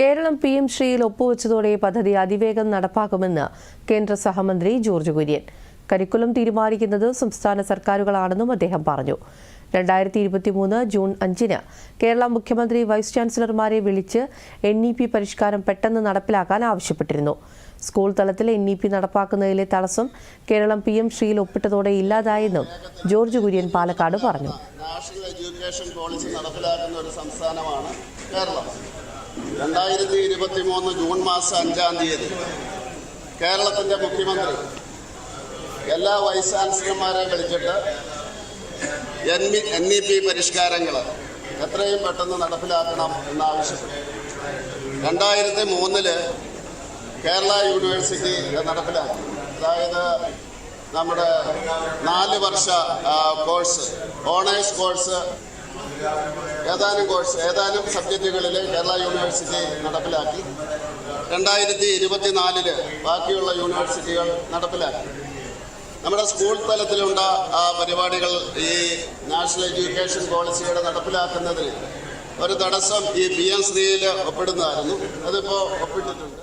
Keralam P M ശ്രീയിൽ ഒപ്പുവെച്ചതോടെ പദ്ധതി അതിവേഗം നടപ്പാക്കുമെന്ന് കേന്ദ്ര സഹമന്ത്രി ജോർജ് കുര്യൻ. കരിക്കുലം തീരുമാനിക്കുന്നത് സംസ്ഥാന സർക്കാരുകളാണെന്നും അദ്ദേഹം പറഞ്ഞു. രണ്ടായിരത്തി ഇരുപത്തി മൂന്ന് ജൂൺ അഞ്ചിന് കേരള മുഖ്യമന്ത്രി വൈസ് ചാൻസലർമാരെ വിളിച്ച് എൻ ഇ പി പരിഷ്കാരം പെട്ടെന്ന് നടപ്പിലാക്കാൻ ആവശ്യപ്പെട്ടിരുന്നു. സ്കൂൾ തലത്തിൽ എൻ ഇ പി നടപ്പാക്കുന്നതിലെ തടസ്സം കേരളം പി എം ശ്രീയിൽ ഒപ്പിട്ടതോടെ ഇല്ലാതായെന്നും ജോർജ് കുര്യൻ പാലക്കാട് പറഞ്ഞു. നാഷണൽ നടപ്പിലാക്കുന്ന ഒരു കേരളം. രണ്ടായിരത്തി ഇരുപത്തി മൂന്ന് ജൂൺ മാസം അഞ്ചാം തീയതി കേരളത്തിന്റെ മുഖ്യമന്ത്രി എല്ലാ വൈസ് ചാൻസലർമാരെ വിളിച്ചിട്ട് N B N E P പരിഷ്കാരങ്ങൾ എത്രയും പെട്ടെന്ന് നടപ്പിലാക്കണം എന്നാവശ്യപ്പെട്ടു. രണ്ടായിരത്തി മൂന്നിൽ കേരള യൂണിവേഴ്സിറ്റി നടപ്പിലാക്കി. അതായത് നമ്മുടെ നാല് വർഷ കോഴ്സ് ഓണേഴ്സ് കോഴ്സ് ഏതാനും കോഴ്സ് ഏതാനും സബ്ജക്റ്റുകളിൽ കേരള യൂണിവേഴ്സിറ്റി നടപ്പിലാക്കി. രണ്ടായിരത്തി ഇരുപത്തിനാലിൽ ബാക്കിയുള്ള യൂണിവേഴ്സിറ്റികൾ നടപ്പിലാക്കി. നമ്മുടെ സ്കൂൾ തലത്തിലുണ്ട ആ പരിപാടികൾ ഈ നാഷണൽ എഡ്യൂക്കേഷൻ പോളിസിയുടെ നടപ്പിലാക്കുന്നതിന് ഒരു തടസ്സം ഈ പി എം ശ്രീയിൽ ഒപ്പിടുന്നതായിരുന്നു. അതിപ്പോൾ ഒപ്പിട്ടിട്ടുണ്ട്.